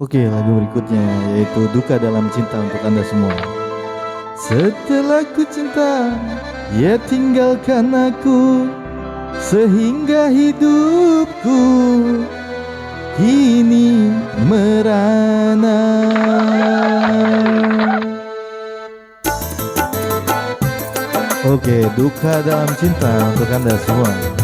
Oke, lagu berikutnya yaitu Duka Dalam Cinta untuk Anda semua. Setelah ku cinta, ia tinggalkan aku sehingga hidupku kini merana. Oke, duka dalam cinta untuk Anda semua.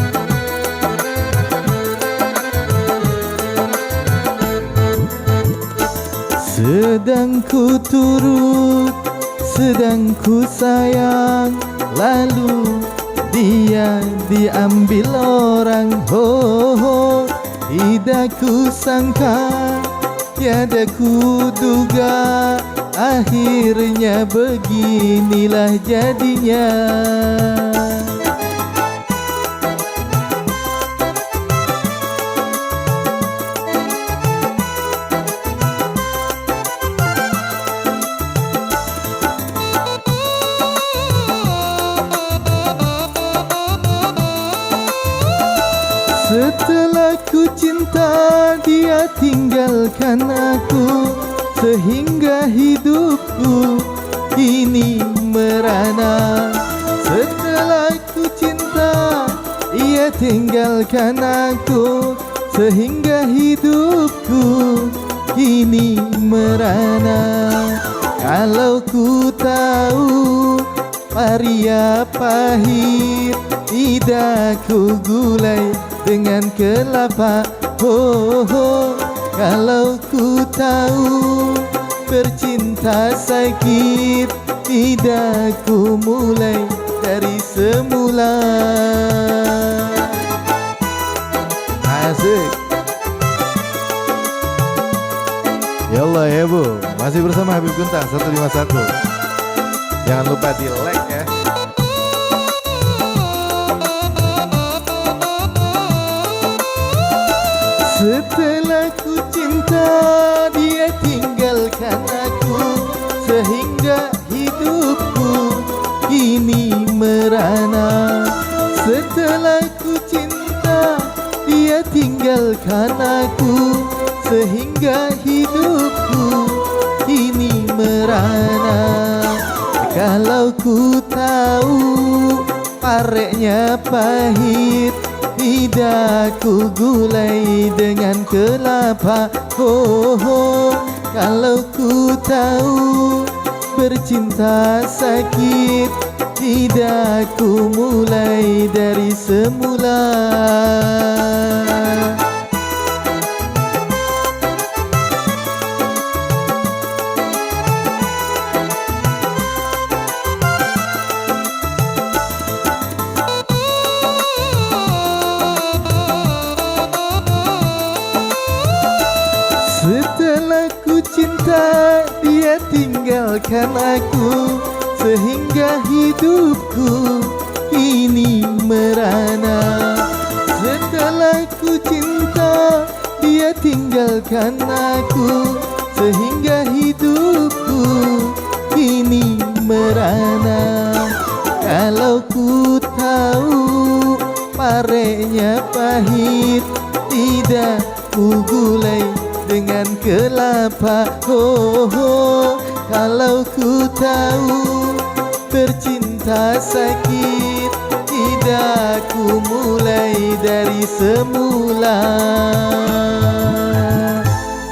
Sedang ku turut, sedang ku sayang Lalu dia diambil orang ho, ho. Tidak ku sangka, tiada ku duga Akhirnya beginilah jadinya dia tinggalkan aku Sehingga hidupku ini merana. Setelah ku cinta ia tinggalkan aku Sehingga hidupku ini merana. Kalau ku tahu Maria pahit Tidak ku gulai dengan kelapa ho. Kalau ku tahu bercinta sakit Tidak ku mulai dari semula. Asik Ya Allah ya Bu. Masih bersama Habib Guntang 151 Jangan lupa di like Sehingga hidupku ini merana. Setelah ku cinta dia tinggalkan aku. Sehingga hidupku ini merana. Kalau ku tahu pareknya pahit tidak ku gulai dengan kelapa. Oh, oh. Kalau ku tahu bercinta sakit. Tidak ku mulai dari semula tinggalkan aku Sehingga hidupku ini merana. Setelah ku cinta dia tinggalkan aku Sehingga hidupku ini merana. Kalau ku tahu pareknya pahit Tidak ku gulai dengan kelapa. Oh, oh. Kalau ku tahu bercinta sakit Tidak ku mulai dari semula.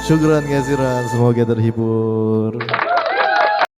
Syukran kasiran semoga terhibur